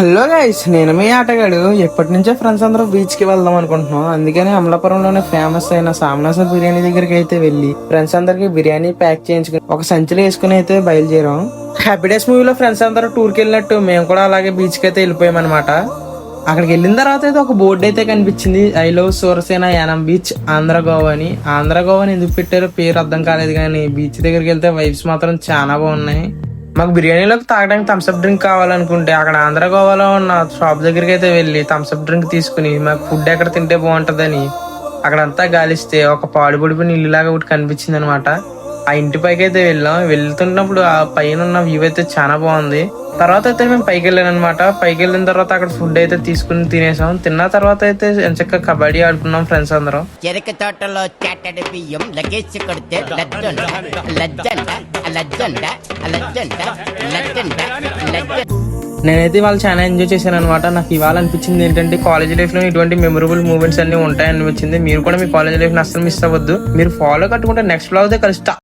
Hello guys నేను మీ ఆటగాడు. ఎప్పటి నుంచో ఫ్రెండ్స్ అందరూ బీచ్కి వెళ్దాం అనుకుంటున్నాం. అందుకని అమలాపురంలోనే ఫేమస్ అయిన సామనాసర్ బిర్యానీ దగ్గరికి అయితే వెళ్ళి ఫ్రెండ్స్ అందరికి బిర్యానీ ప్యాక్ చేయించుకుని ఒక సంచిలో వేసుకుని అయితే బయలుదేరాం. హ్యాపీ డేస్ మూవీలో ఫ్రెండ్స్ అందరూ టూర్కి వెళ్ళినట్టు మేము కూడా అలాగే బీచ్కి అయితే వెళ్ళిపోయాం అనమాట అక్కడికి వెళ్ళిన తర్వాత అయితే ఒక బోర్డు అయితే కనిపించింది. I love Surasena Yanam beach Andhra Goa అని. ఆంధ్ర గోవా అని ఎందుకు పెట్టారో పేరు అర్థం కాలేదు కానీ బీచ్ దగ్గరికి వెళ్తే వైబ్స్ మాత్రం చాలా బాగున్నాయి. మాకు బిర్యానీలోకి తాగడానికి థమ్స్అప్ డ్రింక్ కావాలనుకుంటే అక్కడ ఆంధ్ర గోవాలో ఉన్న షాప్ దగ్గరికి అయితే వెళ్ళి థమ్స్అప్ డ్రింక్ తీసుకుని మాకు ఫుడ్ ఎక్కడ తింటే బాగుంటుందని అక్కడంతా గాలిస్తే ఒక పాడు పొడిపోయిన ఇల్లులాగా ఒకటి కనిపించింది అనమాట ఆ ఇంటి పైకి అయితే వెళ్ళాం. వెళ్తున్నప్పుడు ఆ పైన ఉన్న వ్యూ అయితే చాలా బాగుంది. తర్వాత అయితే మేము పైకి వెళ్ళాను అనమాట పైకి వెళ్ళిన తర్వాత అక్కడ ఫుడ్ అయితే తీసుకుని తినేసాం. తిన్న తర్వాత అయితే ఎంచక్క కబడ్డీ ఆడుకున్నాం ఫ్రెండ్స్ అందరం. చెరక తోటలో చెట్టడి బియ్యం లగేజ్ కొడితే నేనైతే ఇవాళ చాలా ఎంజాయ్ చేశాను అనమాట నాకు ఇవాళ అనిపించింది ఏంటంటే కాలేజ్ లైఫ్లో ఇటువంటి మెమొరబుల్ మూమెంట్స్ అన్ని ఉంటాయని అనిపించింది. మీరు కూడా మీ కాలేజ్ లైఫ్ అసలు మిస్ అవ్వద్దు. మీరు ఫాలో కట్టుకుంటే నెక్స్ట్ బ్లాగ్ కలిస్తా.